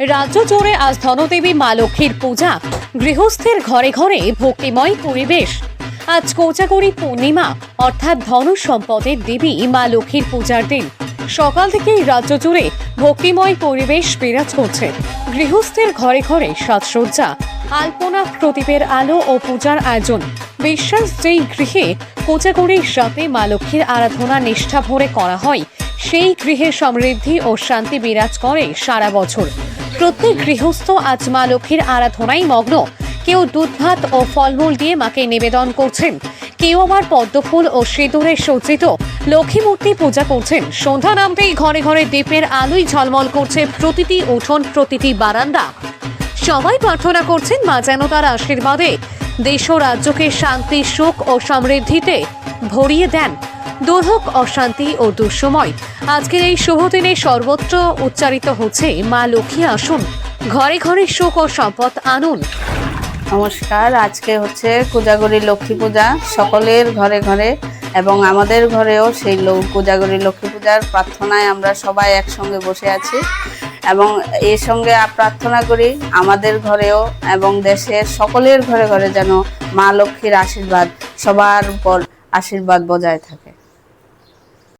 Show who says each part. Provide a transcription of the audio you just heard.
Speaker 1: রাজ্য জুড়ে আজ ধনদেবী মা লক্ষ্মীর পূজা। গৃহস্থের ঘরে ঘরে ভক্তিময় পরিবেশ। আজ কোজাগরী পূর্ণিমা, অর্থাৎ ধন সম্পদের দেবী মা লক্ষ্মীর পূজার দিন। সকাল থেকেই রাজ্য জুড়ে ভক্তিময় পরিবেশ বিরাজ করছে। গৃহস্থের ঘরে ঘরে সাজসজ্জা, আলপনা, প্রদীপের আলো ও পূজার আয়োজন। বিশ্বাস যেই গৃহে কোজাগরীর সাথে মা লক্ষ্মীর আরাধনা নিষ্ঠা ভরে করা হয়, সেই গৃহে সমৃদ্ধি ও শান্তি বিরাজ করে সারা বছর। প্রত্যেক গৃহস্থ আজ মা লক্ষ্মীর আরাধনায় মগ্ন। কেউ দুধ ভাত ও ফলমূল দিয়ে মাকে নিবেদন করছেন। কেউ আবার পদ্মফুল ও সিঁদুরে সজ্জিত লক্ষ্মী মূর্তি পূজা করছেন। সন্ধ্যা নামতেই ঘরে ঘরে দ্বীপের আলোই ঝলমল করছে প্রতিটি উঠোন, প্রতিটি বারান্দা। সবাই প্রার্থনা করছেন, মা যেন তার আশীর্বাদে দেশ ও রাজ্যকে শান্তি, সুখ ও সমৃদ্ধিতে ভরিয়ে দেন। দূর হোক অশান্তি ও দুঃসময়। আজকের এই শুভ দিনে সর্বত্র উচ্চারিত হচ্ছে, মা লক্ষ্মী আসুন। ঘরে ঘরে সুখ ও সম্পদ আনুন।
Speaker 2: নমস্কার, আজকে হচ্ছে কোজাগরী লক্ষ্মী পূজা। সকলের ঘরে ঘরে এবং আমাদের ঘরেও সেই কোজাগরী লক্ষ্মী পূজার প্রার্থনায় আমরা সবাই একসঙ্গে বসে আছি। এবং এর সঙ্গে প্রার্থনা করি, আমাদের ঘরেও এবং দেশের সকলের ঘরে ঘরে যেন মা লক্ষ্মীর আশীর্বাদ, সবার উপর আশীর্বাদ বজায় থাকে।